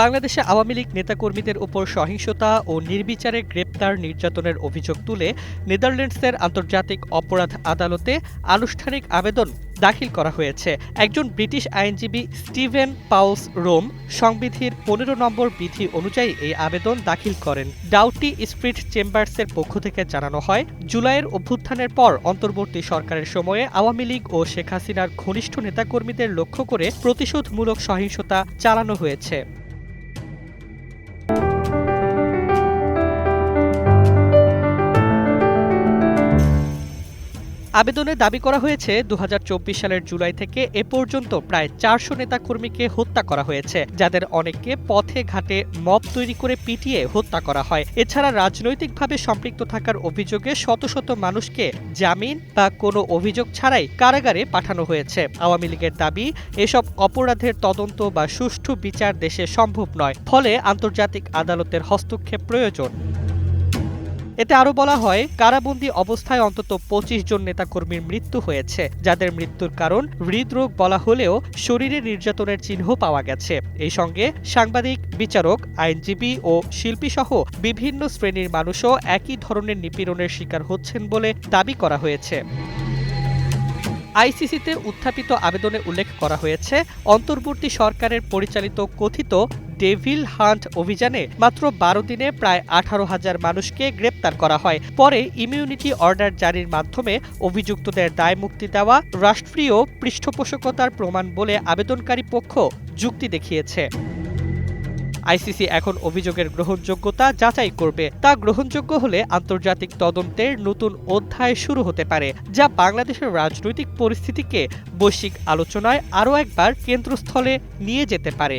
বাংলাদেশে আওয়ামী লীগ নেতাকর্মীদের উপর সহিংসতা ও নির্বিচারে গ্রেপ্তার নির্যাতনের অভিযোগ তুলে নেদারল্যান্ডসের আন্তর্জাতিক অপরাধ আদালতে আনুষ্ঠানিক আবেদন দাখিল করা হয়েছে। একজন ব্রিটিশ আইনজীবী স্টিভেন পাউলস রোম সংবিধির পনেরো নম্বর বিধি অনুযায়ী এই আবেদন দাখিল করেন। ডাউটি স্প্রিট চেম্বার্সের পক্ষ থেকে জানানো হয়, জুলাইয়ের অভ্যুত্থানের পর অন্তর্বর্তী সরকারের সময়ে আওয়ামী লীগ ও শেখ হাসিনার ঘনিষ্ঠ নেতাকর্মীদের লক্ষ্য করে প্রতিশোধমূলক সহিংসতা চালানো হয়েছে। আবেদনে দাবি করা হয়েছে দু হাজার চব্বিশ সালের জুলাই থেকে এ পর্যন্ত প্রায় চারশো নেতাকর্মীকে হত্যা করা হয়েছে, যাদের অনেককে পথে ঘাটে মব তৈরি করে পিটিয়ে হত্যা করা হয়। এছাড়া রাজনৈতিকভাবে সম্পৃক্ত থাকার অভিযোগে শত শত মানুষকে জামিন বা কোনো অভিযোগ ছাড়াই কারাগারে পাঠানো হয়েছে। আওয়ামী লীগের দাবি, এসব অপরাধের তদন্ত বা সুষ্ঠু বিচার দেশে সম্ভব নয়, ফলে আন্তর্জাতিক আদালতের হস্তক্ষেপ প্রয়োজন। এতে আরও বলা হয়, কারাবন্দী অবস্থায় অন্তত পঁচিশ জন নেতাকর্মীর মৃত্যু হয়েছে, যাদের মৃত্যুর কারণ হৃদরোগ বলা হলেও শরীরে নির্যাতনের চিহ্ন পাওয়া গেছে। এই সঙ্গে সাংবাদিক, বিচারক, আইনজীবী ও শিল্পী সহ বিভিন্ন শ্রেণির মানুষও একই ধরনের নিপীড়নের শিকার হচ্ছেন বলে দাবি করা হয়েছে। আইসিসিতে উত্থাপিত আবেদনে উল্লেখ করা হয়েছে, অন্তর্বর্তী সরকারের পরিচালিত কথিত ডেভিল হান্ট অভিযানে মাত্র বারো দিনে প্রায় আঠারো হাজার মানুষকে গ্রেপ্তার করা হয়। পরে ইমিউনিটি অর্ডার জারির মাধ্যমে অভিযুক্তদের দায় মুক্তি দেওয়া রাষ্ট্রীয় পৃষ্ঠপোষকতার প্রমাণ বলে আবেদনকারী পক্ষ যুক্তি দেখিয়েছে। আইসিসি এখন অভিযোগের গ্রহণযোগ্যতা যাচাই করবে। তা গ্রহণযোগ্য হলে আন্তর্জাতিক তদন্তের নতুন অধ্যায় শুরু হতে পারে, যা বাংলাদেশের রাজনৈতিক পরিস্থিতিকে বৈশ্বিক আলোচনায় আরও একবার কেন্দ্রস্থলে নিয়ে যেতে পারে।